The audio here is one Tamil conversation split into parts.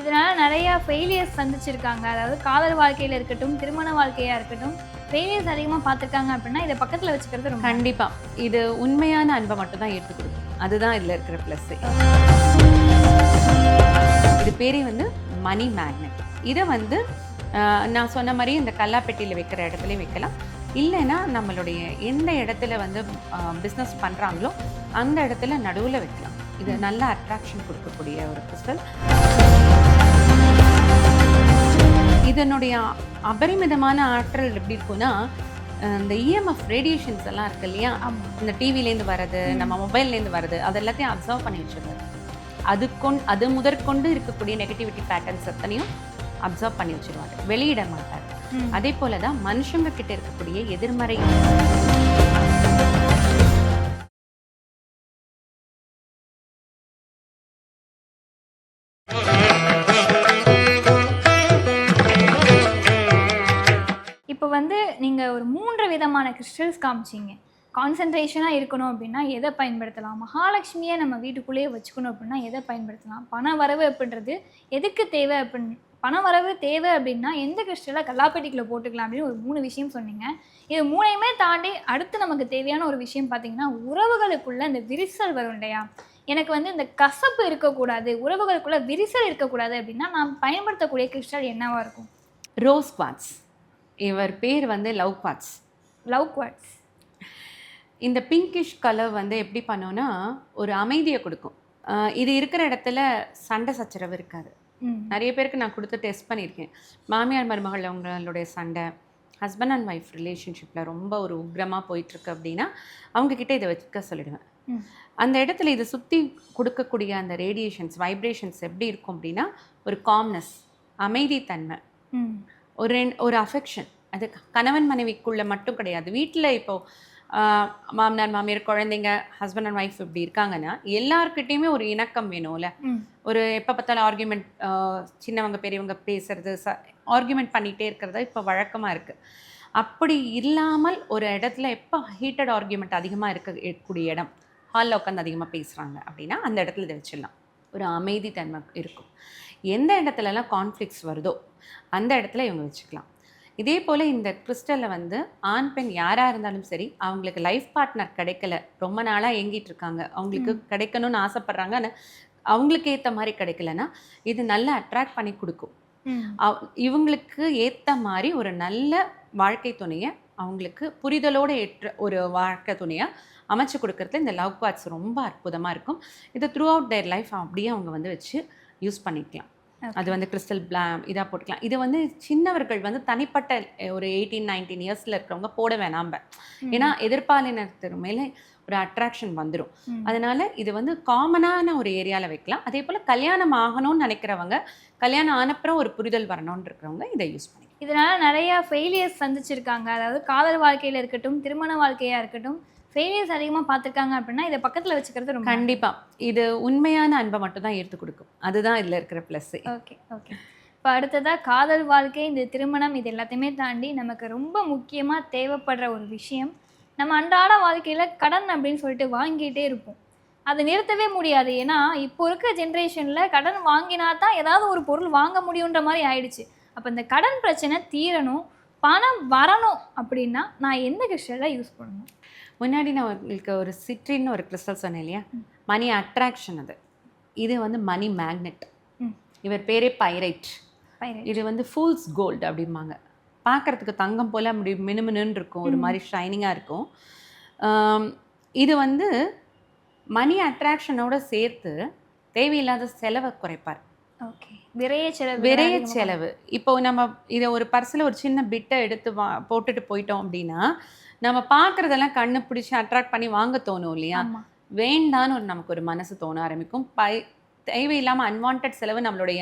இதனால் நிறையா ஃபெயிலியர்ஸ் சந்திச்சிருக்காங்க. அதாவது காதல் வாழ்க்கையில் இருக்கட்டும் திருமண வாழ்க்கையாக இருக்கட்டும் ஃபெயிலியர்ஸ் அதிகமாக பார்த்துருக்காங்க அப்படின்னா இதை பக்கத்தில் வச்சுக்கிறது ரொம்ப கண்டிப்பா. இது உண்மையான அன்பை மட்டும் தான் எடுத்து கொடுக்கும். அதுதான் இதுல இருக்கிற ப்ளஸ் இது பேரே வந்து மணி மேக்னெட் இதை வந்து நான் சொன்ன மாதிரி இந்த கல்லாப்பெட்டியில் வைக்கிற இடத்துலையும் வைக்கலாம். இல்லைன்னா நம்மளுடைய எந்த இடத்துல வந்து பிஸ்னஸ் பண்ணுறாங்களோ அந்த இடத்துல நடுவில் வைக்கலாம். இது நல்ல அட்ராக்ஷன் கொடுக்கக்கூடிய ஒரு கிறிஸ்டல் இதனுடைய அபரிமிதமான ஆற்றல் எப்படி இருக்கும்னா இந்த இஎம்எஃப் ரேடியேஷன்ஸ் எல்லாம் இருக்கு இல்லையா? இந்த டிவிலேருந்து வர்றது நம்ம மொபைல்லேருந்து வர்றது அது எல்லாத்தையும் அப்சர்வ் பண்ணி வச்சிருக்காரு அது கொண் அது முதற்கொண்டு இருக்கக்கூடிய நெகட்டிவிட்டி பேட்டர்ன்ஸ் அத்தனையும் அப்சர்வ் பண்ணி வச்சிருவாரு. வெளியிட மாட்டார். அதே போல தான் மனுஷங்க கிட்ட இருக்கக்கூடிய எதிர்மறை நீங்கள் ஒரு மூன்று விதமான கிறிஸ்டல்ஸ் காமிச்சிங்க. கான்சன்ட்ரேஷனாக இருக்கணும் அப்படின்னா எதை பயன்படுத்தலாம்? மகாலட்சுமியை நம்ம வீட்டுக்குள்ளேயே வச்சுக்கணும் அப்படின்னா எதை பயன்படுத்தலாம்? பண வரவு அப்படின்றது எதுக்கு தேவை அப்படின்னு பண வரவு தேவை அப்படின்னா எந்த கிறிஸ்டலாக கல்லாப்பெட்டிக்குள்ள போட்டுக்கலாம் அப்படின்னு ஒரு மூணு விஷயம் சொன்னீங்க. இது மூணையுமே தாண்டி அடுத்து நமக்கு தேவையான ஒரு விஷயம் பார்த்தீங்கன்னா உறவுகளுக்குள்ள இந்த விரிசல் வரும் இல்லையா? எனக்கு வந்து இந்த கசப்பு இருக்கக்கூடாது உறவுகளுக்குள்ள விரிசல் இருக்கக்கூடாது அப்படின்னா நான் பயன்படுத்தக்கூடிய கிறிஸ்டல் என்னவாக இருக்கும்? ரோஸ் குவாட்ஸ் இவர் பேர் வந்து லவ் குவாட்ஸ். Love quotes. இந்த பிங்கிஷ் கலர் வந்து எப்படி பண்ணோன்னா ஒரு அமைதியை கொடுக்கும். இது இருக்கிற இடத்துல சண்டை சச்சரவு இருக்காது. நிறைய பேருக்கு நான் கொடுத்து டெஸ்ட் பண்ணியிருக்கேன். மாமியார் மருமகள் அவங்களுடைய சண்டை ஹஸ்பண்ட் அண்ட் ஒய்ஃப் ரிலேஷன்ஷிப்பில் ரொம்ப ஒரு உக்ரமாக போயிட்டுருக்கு அப்படின்னா அவங்கக்கிட்ட இதை வச்சுக்க சொல்லிடுவேன். அந்த இடத்துல இதை சுற்றி கொடுக்கக்கூடிய அந்த ரேடியேஷன்ஸ் வைப்ரேஷன்ஸ் எப்படி இருக்கும் அப்படின்னா ஒரு காம்னஸ் அமைதித்தன்மை. ஒரு ஒரு அஃபெக்ஷன் அது கணவன் மனைவிக்குள்ள மட்டும் கிடையாது. வீட்டில் இப்போ ஆஹ், மாமனார் மாமியார் குழந்தைங்க ஹஸ்பண்ட் அண்ட் ஒய்ஃப் இப்படி இருக்காங்கன்னா எல்லாருக்கிட்டேயுமே ஒரு இணக்கம் வேணும்ல. ஒரு எப்போ பார்த்தாலும் ஆர்கியூமெண்ட் சின்னவங்க பெரியவங்க பேசுறது ச ஆர்கியூமெண்ட் பண்ணிகிட்டே இருக்கிறது இப்போ வழக்கமாக இருக்குது அப்படி இல்லாமல் ஒரு இடத்துல எப்போ ஹீட்டட் ஆர்கியூமெண்ட் அதிகமாக இருக்க இருக்கக்கூடிய இடம் ஹாலில் உட்காந்து அதிகமாக பேசுகிறாங்க அப்படின்னா அந்த இடத்துல இதை வச்சிடலாம். ஒரு அமைதி தன்மை இருக்கும். எந்த இடத்துலலாம் கான்ஃப்ளிக்ஸ் வருதோ அந்த இடத்துல இவங்க வச்சுக்கலாம். இதே போல் இந்த கிறிஸ்டலில் வந்து ஆண் பெண் யாராக இருந்தாலும் சரி அவங்களுக்கு லைஃப் பார்ட்னர் கிடைக்கல ரொம்ப நாளாக ஏங்கிட்டு இருக்காங்க அவங்களுக்கு கிடைக்கணும்னு ஆசைப்பட்றாங்க ஆனால் அவங்களுக்கு ஏற்ற மாதிரி கிடைக்கலன்னா இது நல்லா அட்ராக்ட் பண்ணி கொடுக்கும். இவங்களுக்கு ஏற்ற மாதிரி ஒரு நல்ல வாழ்க்கை துணையை அவங்களுக்கு புரிதலோடு ஏற்ற ஒரு வாழ்க்கை துணையை அமைச்சு கொடுக்கறதுல இந்த லவ் கார்ட்ஸ் ரொம்ப அற்புதமாக இருக்கும். இதை த்ரூ அவுட் தேர் லைஃப் அப்படியே அவங்க வந்து வச்சு யூஸ் பண்ணிக்கலாம். அது வந்து கிறிஸ்டல் பிளா இதாக போட்டுக்கலாம். இது வந்து சின்னவர்கள் வந்து தனிப்பட்ட ஒரு எயிட்டீன் நைன்டீன் இயர்ஸில் இருக்கிறவங்க போட வேணாம்ப ஏன்னா எதிர்பாலினத்தின் மேலே ஒரு அட்ராக்ஷன் வந்துடும். அதனால இது வந்து காமனான ஒரு ஏரியாவில் வைக்கலாம். அதே போல் கல்யாணம் ஆகணும்னு நினைக்கிறவங்க கல்யாணம் ஆனப்புறம் ஒரு புரிதல் வரணும்னு இருக்கிறவங்க இதை யூஸ் பண்ணிக்கலாம். இதனால நிறைய ஃபெயிலியர்ஸ் சந்திச்சிருக்காங்க. அதாவது காதல் வாழ்க்கையில இருக்கட்டும் திருமண வாழ்க்கையா இருக்கட்டும் ஃபெயிலியர்ஸ் அதிகமாக பார்த்துருக்காங்க அப்படின்னா இதை பக்கத்தில் வச்சுக்கிறது ரொம்ப கண்டிப்பா. இது உண்மையான அன்பை மட்டும் தான் எடுத்து கொடுக்கும். அதுதான் இதில் இருக்கிற ப்ளஸ் ஓகே ஓகே இப்போ அடுத்ததாக காதல் வாழ்க்கை இந்த திருமணம் இது எல்லாத்தையுமே தாண்டி நமக்கு ரொம்ப முக்கியமாக தேவைப்படுற ஒரு விஷயம் நம்ம அன்றாட வாழ்க்கையில் கடன் அப்படின்னு சொல்லிட்டு வாங்கிட்டே இருப்போம். அதை நிறுத்தவே முடியாது. ஏன்னா இப்போ இருக்க ஜென்ரேஷனில் கடன் வாங்கினா தான் ஏதாவது ஒரு பொருள் வாங்க முடியுன்ற மாதிரி ஆயிடுச்சு. அப்போ இந்த கடன் பிரச்சனை தீரணும் பணம் வரணும் அப்படின்னா நான் எந்த கிறிஸ்டலில் யூஸ் பண்ணணும்? முன்னாடி நான் உங்களுக்கு ஒரு சிட்ரின்னு ஒரு கிறிஸ்டல் சொன்னேன் இல்லையா? மணி அட்ராக்ஷன் அது. இது வந்து மணி மேக்னெட். இவர் பேரே பைரைட் பைரட் இது வந்து ஃபூல்ஸ் கோல்டு அப்படிம்பாங்க. பார்க்கறதுக்கு தங்கம் போல் அப்படி மினுமினுன்னு இருக்கும் ஒரு மாதிரி ஷைனிங்காக இருக்கும். இது வந்து மணி அட்ராக்ஷனோட சேர்த்து தேவையில்லாத செலவை குறைப்பார். ஓகே விரைய செலவு விரைய செலவு. இப்போ நம்ம இதை ஒரு பர்ஸில் ஒரு சின்ன பிட்டை எடுத்து வா போட்டுட்டு போயிட்டோம் அப்படின்னா நம்ம பார்க்குறதெல்லாம் கண்ணு பிடிச்சி அட்ராக்ட் பண்ணி வாங்க தோணும் இல்லையா? வேண்டான்னு ஒரு நமக்கு ஒரு மனசு தோண ஆரம்பிக்கும். பை தேவையில்லாமல் அன்வான்ட் செலவு நம்மளுடைய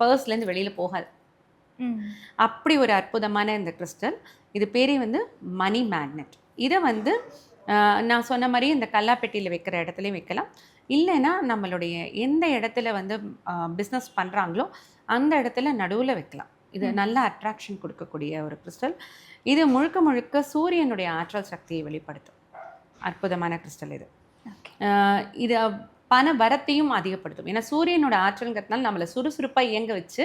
பர்ஸ்லேருந்து வெளியில் போகாது. அப்படி ஒரு அற்புதமான இந்த கிறிஸ்டல் இது பேரே வந்து மணி மேக்னெட் இதை வந்து நான் சொன்ன மாதிரி இந்த கல்லாப்பெட்டியில் வைக்கிற இடத்துலையும் வைக்கலாம். இல்லைன்னா நம்மளுடைய எந்த இடத்துல வந்து பிஸ்னஸ் பண்ணுறாங்களோ அந்த இடத்துல நடுவில் வைக்கலாம். இது நல்ல அட்ராக்ஷன் கொடுக்கக்கூடிய ஒரு கிறிஸ்டல் இது முழுக்க முழுக்க சூரியனுடைய ஆற்றல் சக்தியை வெளிப்படுத்தும். அற்புதமான கிறிஸ்டல் இது. இது பண வரத்தையும் அதிகப்படுத்தும். ஏன்னா சூரியனோட ஆற்றல்ங்கிறதுனால நம்மளை சுறுசுறுப்பாக இயங்க வச்சு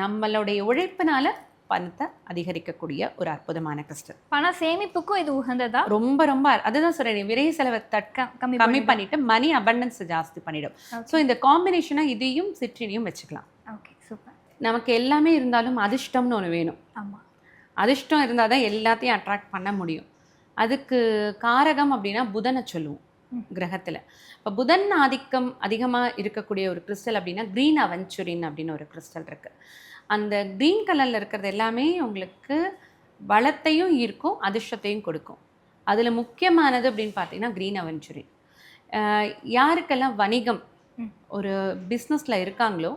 நம்மளுடைய உழைப்பினால பணத்தை அதிகரிக்கக்கூடிய ஒரு அற்புதமான கிறிஸ்டல் பண சேமிப்புக்கும் இது உகந்ததா? ரொம்ப ரொம்ப அதுதான் சொல்றேன். விரை செலவை தட்க கம்மி கம்மி பண்ணி பண்ணிட்டு மணி அபண்டன்ஸ் ஜாஸ்தி பண்ணிடும் ஸோ இந்த காம்பினேஷனாக இதையும் சிற்றினையும் வச்சுக்கலாம். ஓகே சூப்பர் நமக்கு எல்லாமே இருந்தாலும் அதிர்ஷ்டம்னு ஒன்று வேணும். ஆமா. அதிர்ஷ்டம் இருந்தால் தான் எல்லாத்தையும் அட்ராக்ட் பண்ண முடியும். அதுக்கு காரகம் அப்படின்னா புதனை சொல்லுவோம். கிரகத்தில். இப்போ புதன் ஆதிக்கம் அதிகமாக இருக்கக்கூடிய ஒரு கிறிஸ்டல் அப்படின்னா க்ரீன் அவென்ச்சுரின் அப்படின்னு ஒரு கிறிஸ்டல் இருக்குது அந்த க்ரீன் கலரில் இருக்கிறது எல்லாமே உங்களுக்கு வளத்தையும் ஈர்க்கும் அதிர்ஷ்டத்தையும் கொடுக்கும். அதில் முக்கியமானது அப்படின்னு பார்த்தீங்கன்னா க்ரீன் அவென்ச்சுரின் யாருக்கெல்லாம் வணிகம். ஒரு பிஸ்னஸில் இருக்காங்களோ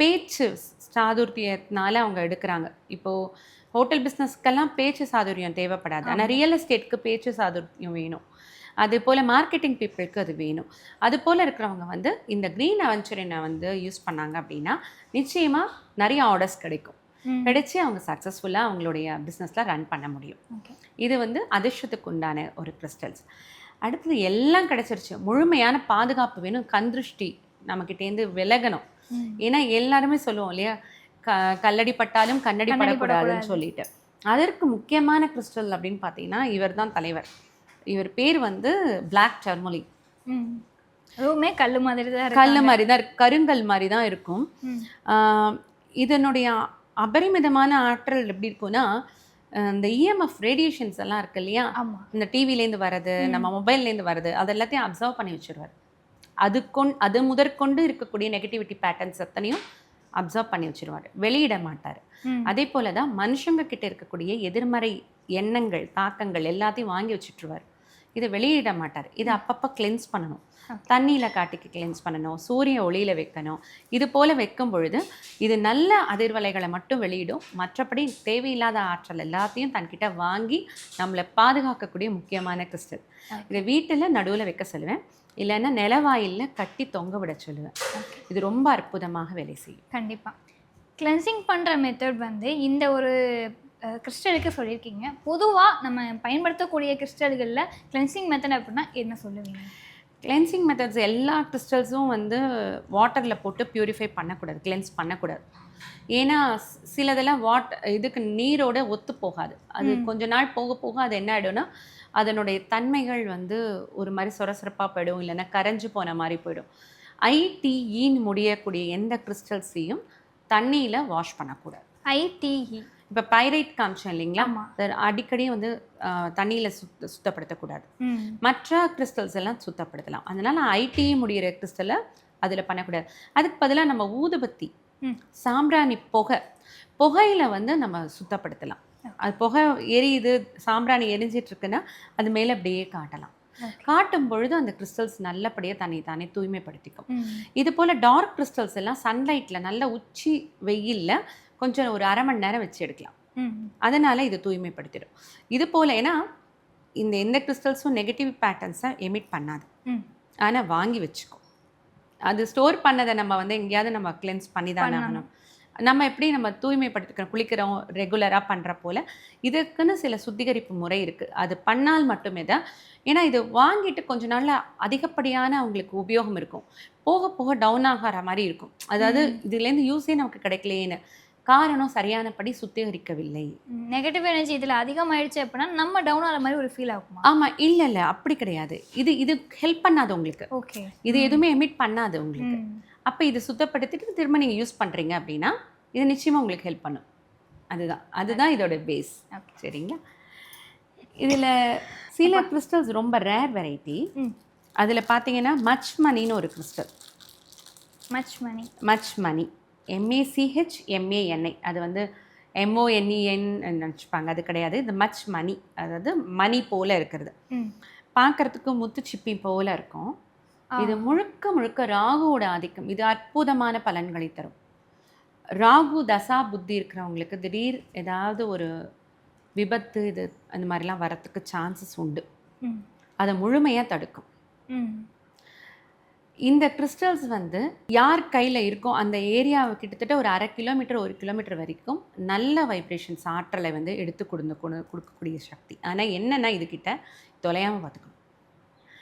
பேச்சு சாதுர்த்தியத்தினால அவங்க எடுக்கிறாங்க. இப்போது ஹோட்டல் பிஸ்னஸ்க்கெல்லாம் பேச்சு சாதுரியம் தேவைப்படாது. ஆனால். ரியல் எஸ்டேட்க்கு பேச்சு சாதுரியம் வேணும். அது போல் மார்க்கெட்டிங் பீப்புளுக்கு அது வேணும். அது போல் இருக்கிறவங்க வந்து இந்த க்ரீன் அவென்ச்சுரினை வந்து யூஸ் பண்ணாங்க அப்படின்னா நிச்சயமாக நிறைய ஆர்டர்ஸ் கிடைக்கும். கிடைச்சி அவங்க சக்ஸஸ்ஃபுல்லாக அவங்களுடைய பிஸ்னஸில் ரன் பண்ண முடியும். இது வந்து அதிர்ஷ்டத்துக்கு உண்டான ஒரு கிறிஸ்டல்ஸ் அடுத்தது எல்லாம் கிடைச்சிருச்சு. முழுமையான பாதுகாப்பு வேணும். கந்திருஷ்டி நம்மக்கிட்டேருந்து விலகணும். ஏன்னா எல்லாருமே சொல்லுவோம் இல்லையா? க கல்லடி பட்டாலும் கண்ணடி படக்கூடாதுன்னு படக்கூடாது. சொல்லிட்டு. அதற்கு முக்கியமான கிறிஸ்டல் அப்படின்னு பார்த்தீங்கன்னா இவர் தான் தலைவர். இவர் பேர் வந்து பிளாக் டர்மலி ம். அதுவுமே கல்லு மாதிரி தான் கல் மாதிரி தான். கருங்கல் மாதிரி தான் இருக்கும். இதனுடைய அபரிமிதமான ஆற்றல் எப்படி இருக்கும்னா இந்த இஎம்எஃப் ரேடியேஷன்ஸ் எல்லாம் இருக்கு இல்லையா? இந்த டிவிலேருந்து வர்றது. நம்ம மொபைல்லேருந்து வர்றது அது எல்லாத்தையும் அப்சர்வ் பண்ணி வச்சிருவார். அது கொண் அது முதற்கொண்டு இருக்கக்கூடிய நெகட்டிவிட்டி பேட்டர்ன்ஸ் அத்தனையும் அப்சர்வ் பண்ணி வச்சிருவார். வெளியிட மாட்டார். அதே போல தான் மனுஷங்க கிட்ட இருக்கக்கூடிய எதிர்மறை எண்ணங்கள் தாக்கங்கள் எல்லாத்தையும் வாங்கி வச்சுட்டுருவார். இதை வெளியிட மாட்டார். இதை அப்பப்போ கிளென்ஸ் பண்ணணும். தண்ணியில் காட்டிக்கு கிளென்ஸ் பண்ணணும். சூரிய ஒளியில் வைக்கணும். இது போல் வைக்கும் பொழுது இது நல்ல அதிர்வலைகளை மட்டும் வெளியிடும். மற்றபடி தேவையில்லாத ஆற்றல் எல்லாத்தையும் தன்கிட்ட வாங்கி நம்மளை பாதுகாக்கக்கூடிய முக்கியமான கிறிஸ்டல். இதை வீட்டில் நடுவில் வைக்க சொல்லுவேன். இல்லைன்னா நிலவாயிலில் கட்டி தொங்க விட சொல்லுவேன். இது ரொம்ப அற்புதமாக வேலை செய்யும். கண்டிப்பா. கிளென்சிங் பண்ற மெத்தட் வந்து இந்த ஒரு கிறிஸ்டலுக்கு சொல்லியிருக்கீங்க. பொதுவா நம்ம பயன்படுத்தக்கூடிய கிறிஸ்டல்களில் கிளென்சிங் மெத்தட் அப்படின்னா என்ன சொல்லுவீங்க? கிளென்சிங் மெத்தட்ஸ் எல்லா கிறிஸ்டல்ஸும் வந்து வாட்டரில் போட்டு பியூரிஃபை பண்ணக்கூடாது கிளென்ஸ் பண்ணக்கூடாது. ஏன்னா சிலதெல்லாம் வாட் இதுக்கு நீரோட ஒத்து போகாது. அது. கொஞ்ச நாள் போக போக அது என்ன ஆகிடும்னா அதனுடைய தன்மைகள் வந்து ஒரு மாதிரி சொரசொரப்பாக போயிடும் இல்லைன்னா கரைஞ்சு போன மாதிரி போயிடும். ஐடிஇன்னு முடியக்கூடிய எந்த கிறிஸ்டல்ஸையும் தண்ணியில் வாஷ் பண்ணக்கூடாது. ஐடிஇ இப்போ பைரைட் காமிச்சோம் இல்லைங்களா? அடிக்கடி வந்து தண்ணியில் சுத்த சுத்தப்படுத்தக்கூடாது. மற்ற கிறிஸ்டல்ஸ் எல்லாம் சுத்தப்படுத்தலாம். அதனால ஐடி முடிகிற கிறிஸ்டலை அதில் பண்ணக்கூடாது. அதுக்கு பதிலாக நம்ம ஊதுபத்தி. சாம்பிராணி புகை புகையில வந்து நம்ம சுத்தப்படுத்தலாம். அது புகை எரியுது சாம்பிராணி எரிஞ்சிட்டு இருக்குன்னா அது மேலே அப்படியே காட்டலாம். காட்டும் பொழுது அந்த கிறிஸ்டல்ஸ் நல்லபடியாக தன்னை தானே தூய்மைப்படுத்திக்கும். இது போல் டார்க் கிறிஸ்டல்ஸ் எல்லாம் சன்லைட்டில் நல்ல உச்சி வெயில்ல கொஞ்சம் ஒரு அரை மணி நேரம் வச்சு எடுக்கலாம். அதனால் இது தூய்மைப்படுத்திடும். இது போல் ஏன்னா இந்த எந்த கிறிஸ்டல்ஸும் நெகட்டிவ் பேட்டர்ன்ஸை எமிட் பண்ணாது. ஆனால் வாங்கி வச்சுக்கும் அது ஸ்டோர் பண்ணதை நம்ம வந்து எங்கேயாவது நம்ம கிளென்ஸ் பண்ணி தானே. ஆகணும். நம்ம எப்படி நம்ம தூய்மைப்படுத்திக்கிறோம் குளிக்கிறோம் ரெகுலராக பண்ணுற போல் இதுக்குன்னு சில சுத்திகரிப்பு முறை இருக்குது அது பண்ணால் மட்டுமே தான். ஏன்னா இது வாங்கிட்டு கொஞ்ச நாள்ல அதிகப்படியான அவங்களுக்கு உபயோகம் இருக்கும். போக போக டவுன் ஆகிற மாதிரி இருக்கும். அதாவது. இதுலேருந்து யூஸே நமக்கு கிடைக்கலையேன்னு. காரணம் சரியானபடி சுத்திகரிக்கவில்லை. நெகட்டிவ் எனர்ஜி இதில் அதிகமாயிடுச்சு அப்படின்னா நம்ம டவுன் ஆகிற மாதிரி ஒரு ஃபீல் ஆகுமா? ஆமா இல்ல இல்ல. அப்படி கிடையாது. இது இது ஹெல்ப் பண்ணாது உங்களுக்கு. ஓகே இது எதுவுமே எமிட் பண்ணாது உங்களுக்கு. அப்ப இது சுத்தப்படுத்திட்டு திரும்ப நீங்க யூஸ் பண்றீங்க அப்படின்னா இது நிச்சயமா உங்களுக்கு ஹெல்ப் பண்ணும். அதுதான். அதுதான் இதோட பேஸ் சரிங்களா? இதுல சில கிறிஸ்டல்ஸ் ரொம்ப ரேர் வெரைட்டி அதுல பாத்தீங்கன்னா மச் மணின்னு ஒரு crystal much money much money MACH MANI அது வந்து எம்ஓஎன்இஎன் நினச்சிப்பாங்க. அது கிடையாது. இது மச் மணி அதாவது மணி போல இருக்கிறது. பார்க்கறதுக்கு முத்து சிப்பி போல இருக்கும். இது முழுக்க முழுக்க ராகுவோட ஆதிக்கம். இது அற்புதமான பலன்களை தரும். ராகு தசா புத்தி இருக்கிறவங்களுக்கு திடீர் ஏதாவது ஒரு விபத்து இது அந்த மாதிரிலாம் வரத்துக்கு சான்சஸ் உண்டு. அதை முழுமையாக தடுக்கும். இந்த கிறிஸ்டல்ஸ் வந்து யார் கையில் இருக்கோ அந்த ஏரியாவை கிட்டத்தட்ட ஒரு அரை கிலோமீட்டர் ஒரு கிலோமீட்டர் வரைக்கும் நல்ல வைப்ரேஷன்ஸ் ஆற்றலை வந்து எடுத்து கொடுந்து கொடு- கொடுக்கக்கூடிய சக்தி. ஆனால் என்னென்னா இதுகிட்ட தொலையாமல் பார்த்துக்கணும்.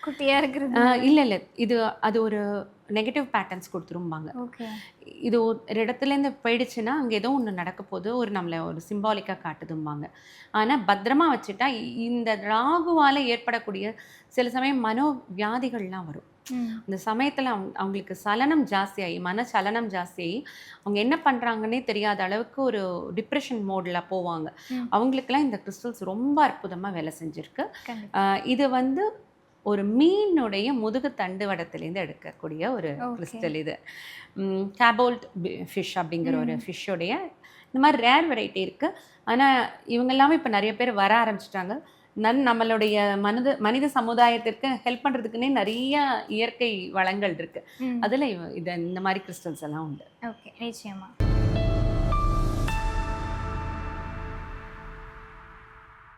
குட்டியா இருக்கிறது. இல்ல இல்ல. இது அது ஒரு நெகட்டிவ் பேட்டர்ன்ஸ் கொடுத்துரும்பாங்க. ஓகே. இது ஒரு இடத்துலேருந்து போயிடுச்சுன்னா அங்கே ஏதோ ஒன்று நடக்க போது ஒரு நம்மளை ஒரு சிம்பாலிக்காக காட்டுதும்பாங்க. ஆனால் பத்திரமா வச்சுட்டா இந்த ராகுவால் ஏற்படக்கூடிய சில சமயம் மனோவியாதிகள்லாம் வரும். அந்த சமயத்தில் அவங்க அவங்களுக்கு சலனம் ஜாஸ்தியாகி மனச்சலனம் ஜாஸ்தியாகி அவங்க என்ன பண்ணுறாங்கன்னே தெரியாத அளவுக்கு ஒரு டிப்ரெஷன் மோடில் போவாங்க. அவங்களுக்கெல்லாம் இந்த கிறிஸ்டல்ஸ் ரொம்ப அற்புதமாக வேலை செஞ்சுருக்கு. இது வந்து ஒரு மீனுடைய முதுகு தண்டுவடத்திலேருந்து எடுக்கக்கூடிய ஒரு. கிறிஸ்டல் இது. கேபோல்ட் ஃபிஷ் அப்படிங்கிற ஒரு. ஃபிஷ்ஷோடைய இந்த மாதிரி ரேர் வெரைட்டி இருக்குது ஆனால் இவங்க எல்லாமே இப்போ நிறைய பேர் வர ஆரம்பிச்சிட்டாங்க. நன் நம்மளுடைய மனித மனித சமுதாயத்திற்கு ஹெல்ப் பண்ணுறதுக்குன்னே நிறைய இயற்கை வளங்கள் இருக்குது ம். அதில் இது இந்த மாதிரி கிறிஸ்டல்ஸ் எல்லாம் உண்டு. ஓகே நிச்சயமா.